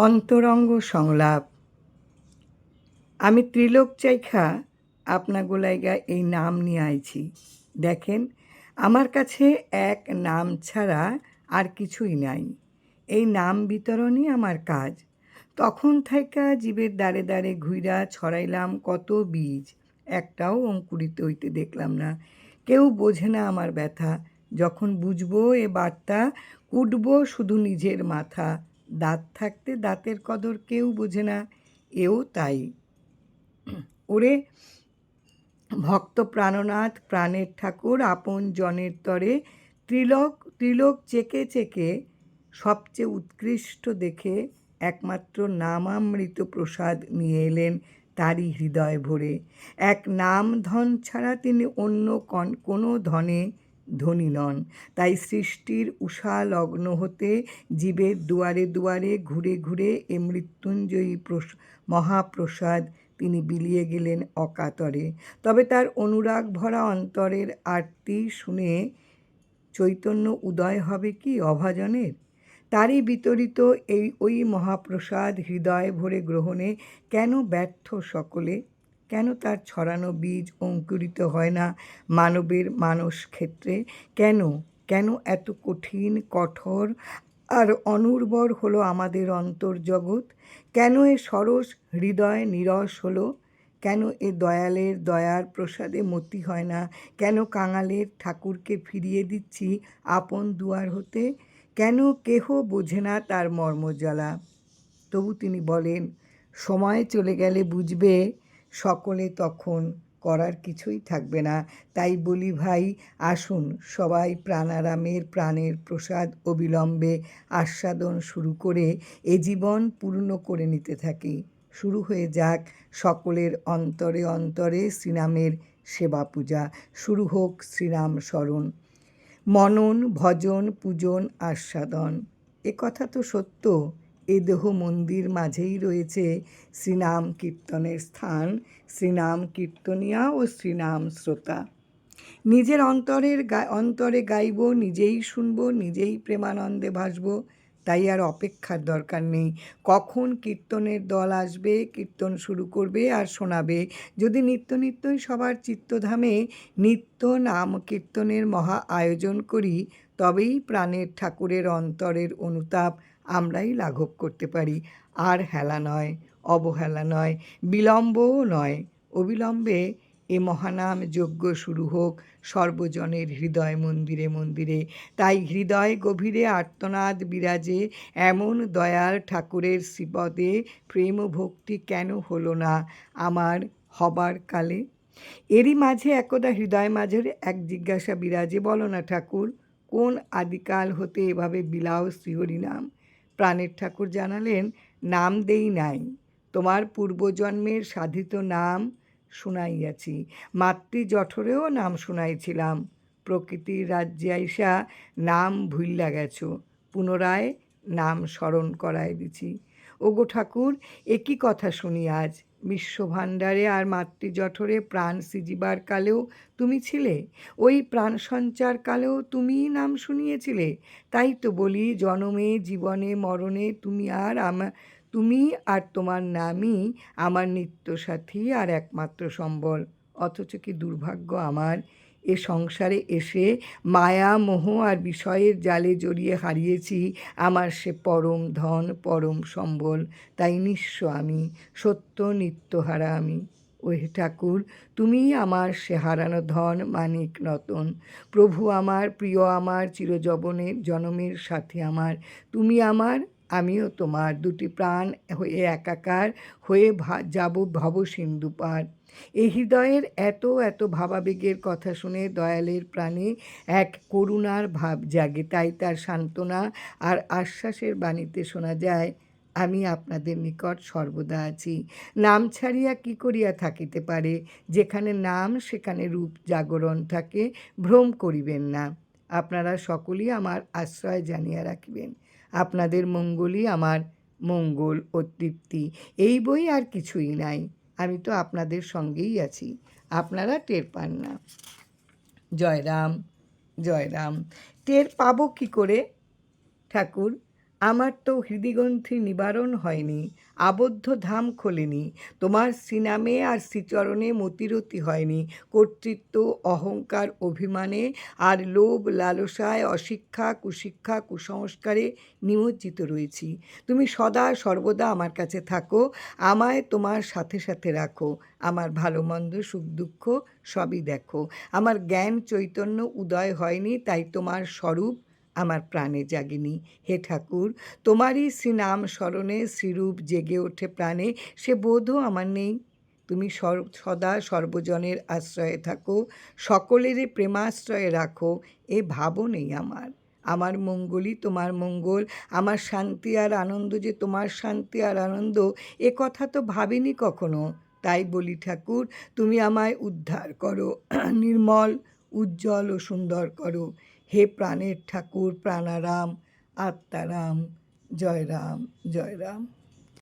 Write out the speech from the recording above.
অন্তরঙ্গ সংলাপ। আমি ত্রিলোক চাইখা আপনা গোলাইগা এই নাম নিয়ে আইছি। দেখেন, আমার কাছে এক নাম ছাড়া আর কিছুই নাই। এই নাম বিতরণই আমার কাজ। তখন থাইকা জীবের দ্বারে দ্বারে ঘুইরা ছড়াইলাম কত বীজ। একটাও অঙ্কুরিত হইতে দেখলাম না। কেউ বোঝে না আমার ব্যথা। যখন বুঝব এ বার্তা, কুটবো শুধু নিজের মাথা। দাঁত থাকতে দাঁতের কদর কেউ বোঝে না, এও তাই। ওরে, ভক্ত প্রাণনাথ, প্রাণের ঠাকুর, আপন জনের তরে, ত্রিলোক ত্রিলোক চেকে চেকে, সবচেয়ে উৎকৃষ্ট দেখে একমাত্র নামামৃত প্রসাদ নিয়ে এলেন তারই হৃদয় ভরে। এক নাম ধন ছাড়া তিনি অন্য কন- কোনো ধনে ধনী নন। তাই সৃষ্টির উষা লগ্ন হতে জীবের দুয়ারে দুয়ারে ঘুরে ঘুরে এ মৃত্যুঞ্জয়ী প্রস- মহাপ্রসাদ তিনি বিলিয়ে গেলেন অকাতরে। তবে তার অনুরাগ ভরা অন্তরের আরতি শুনে চৈতন্য উদয় হবে কি অভাজনের? তারই বিতরিত এই ওই মহাপ্রসাদ হৃদয় ভরে গ্রহণে কেন ব্যর্থ সকলে? কেন তার ছড়ানো বীজ অঙ্কুরিত হয় না মানবের মানস ক্ষেত্রে? কেন? কেন এত কঠিন, কঠোর আর অনুর্বর হলো আমাদের অন্তর্জগৎ? কেন এ সরস হৃদয় নিরস হলো? কেন এ দয়ালের দয়ার প্রসাদে মতি হয় না? কেন কাঙালের ঠাকুরকে ফিরিয়ে দিচ্ছি আপন দুয়ার হতে? কেন কেহ বোঝে না তার মর্মজ্বালা? তবু তিনি বলেন, সময় চলে গেলে বুঝবে সকলে তখন করার কিছুই থাকবে না। তাই বলি, ভাই, আসুন, সবাই প্রাণারামের প্রাণের প্রসাদ অবিলম্বে আস্বাদন শুরু করে এ জীবন পূর্ণ করে নিতে থাকি। শুরু হয়ে যাক সকলের অন্তরে অন্তরে শ্রীরামের সেবা পূজা। শুরু হোক শ্রীরাম স্মরণ। মনন, ভজন, পূজন, আস্বাদন। এ কথা তো সত্য। এ দেহ মন্দির মাঝেই রয়েছে। শ্রীনাম কীর্তনের স্থান, শ্রীনাম কীর্তনিয়া ও শ্রীনাম শ্রোতা। নিজের অন্তরের অন্তরে গাইব, নিজেই শুনব, নিজেই প্রেমানন্দে ভাসব, তাই আর অপেক্ষার দরকার নেই। কখন কীর্তনের দল আসবে, কীর্তন শুরু করবে আর শোনাবে। যদি নিত্য নিত্যই সবার চিত্তধামে নিত্য নাম কীর্তনের মহা আয়োজন করি, তবেই প্রাণের ঠাকুরের অন্তরের অনুতাপ আমরাই লাঘব করতে পারি। আর হেলা নয়, অবহেলা নয়, বিলম্বও নয়। অবিলম্বে এ মহানাম যজ্ঞ শুরু হোক, সর্বজনের হৃদয় মন্দিরে মন্দিরে। তাই হৃদয় গভীরে আর্তনাদ বিরাজে, এমন দয়াল ঠাকুরের শ্রীপদে প্রেম ভক্তি কেন হলো না আমার হবার কালে? এরই মাঝে একদা হৃদয় মাঝের এক জিজ্ঞাসা বিরাজে, বলো না ঠাকুর, কোন আদিকাল হতে এভাবে বিলাও শ্রীহরি নাম? প্রাণের ঠাকুর জানালেন, নাম দেই নাই, তোমার পূর্বজন্মের সাধিত নাম শুনাইয়াছি। মাতৃ জঠরেও নাম শুনাইছিলাম, প্রকৃতির রাজ্যে আইসা নাম ভুইল্লা গেছ, পুনরায় নাম স্মরণ করায় দিছি। ওগো ঠাকুর একই কথা শুনি আজ বিশ্বভাণ্ডারে আর মাতৃজঠরে প্রাণ সিজিবার কালেও তুমি ছিলে। ওই প্রাণ সঞ্চার কালেও তুমিই নাম শুনিয়েছিলে। তাই তো বলি, জনমে, জীবনে, মরণে তুমি আর আমার তুমি আর তোমার নামই আমার নিত্য সাথী আর একমাত্র সম্বল। অথচ কি দুর্ভাগ্য আমার এ সংসারে এসে মায়া, মোহ আর বিষয়ের জালে জড়িয়ে হারিয়েছি আমার সে পরম ধন, পরম সম্বল। তাই নিঃস্ব আমি, সত্য নিত্যহারা আমি। ওহে ঠাকুর, তুমিই আমার সে হারানো ধন, মানিক রতন। প্রভু আমার, প্রিয় আমার, চিরজবনের জনমের সাথে আমার। তুমি আমার আমিও তোমার দুটি প্রাণ হয়ে একাকার হয়ে যাব ভব সিন্ধু পার। এই হৃদয়ের এত এত ভাবাবেগের কথা শুনে দয়ালের প্রাণে এক করুণার ভাব জাগে, তাই তার সান্ত্বনা আর আশ্বাসের বাণীতে শোনা যায়, আমি আপনাদের নিকট সর্বদা আছি। নাম ছাড়িয়া কি করিয়া থাকিতে পারে? যেখানে নাম, সেখানে রূপ জাগরণ থাকে, ভ্রম করিবেন না। আপনারা সকলেই আমার আশ্রয় জানিয়া রাখবেন। আপনাদের মঙ্গলই আমার মঙ্গল ও তৃপ্তি। এই বই আর কিছুই নাই। আমি তো আপনাদের সঙ্গেই আছি। আপনারা টের পান না। জয়রাম জয়রাম, টের পাবো কী করে? ঠাকুর আমার তো হৃদিগ্রন্থি নিবারণ হয়নি, আবদ্ধ ধাম খোলেনি, তোমার শ্রীনামে আর শ্রীচরণে মতিরতি হয়নি, কর্তৃত্ব, অহংকার, অভিমানে আর লোভ, লালসায় অশিক্ষা, কুশিক্ষা, কুসংস্কারে নিমজ্জিত রয়েছি। তুমি সদা সর্বদা আমার কাছে থাকো, আমায় তোমার সাথে সাথে রাখো, আমার ভালো মন্দ, সুখ দুঃখ সবই দেখো। আমার জ্ঞান চৈতন্য উদয় হয়নি, তাই তোমার স্বরূপ আমার প্রাণে জাগিনি। হে ঠাকুর, তোমারই শ্রীনাম স্মরণে শ্রীরূপ জেগে ওঠে প্রাণে, সে বোধও আমার নেই। তুমি সদা সর্বজনের আশ্রয়ে থাকো, সকলেরই প্রেমাশ্রয়ে রাখো, এ ভাবও নেই আমার। আমার মঙ্গলই তোমার মঙ্গল, আমার শান্তি আর আনন্দ যে তোমার শান্তি আর আনন্দ, এ কথা তো ভাবিনি কখনো। তাই বলি ঠাকুর, তুমি আমায় উদ্ধার করো, নির্মল, উজ্জ্বল ও সুন্দর করো। হে প্রাণের ঠাকুর প্রাণারাম আত্মারাম জয় রাম জয় রাম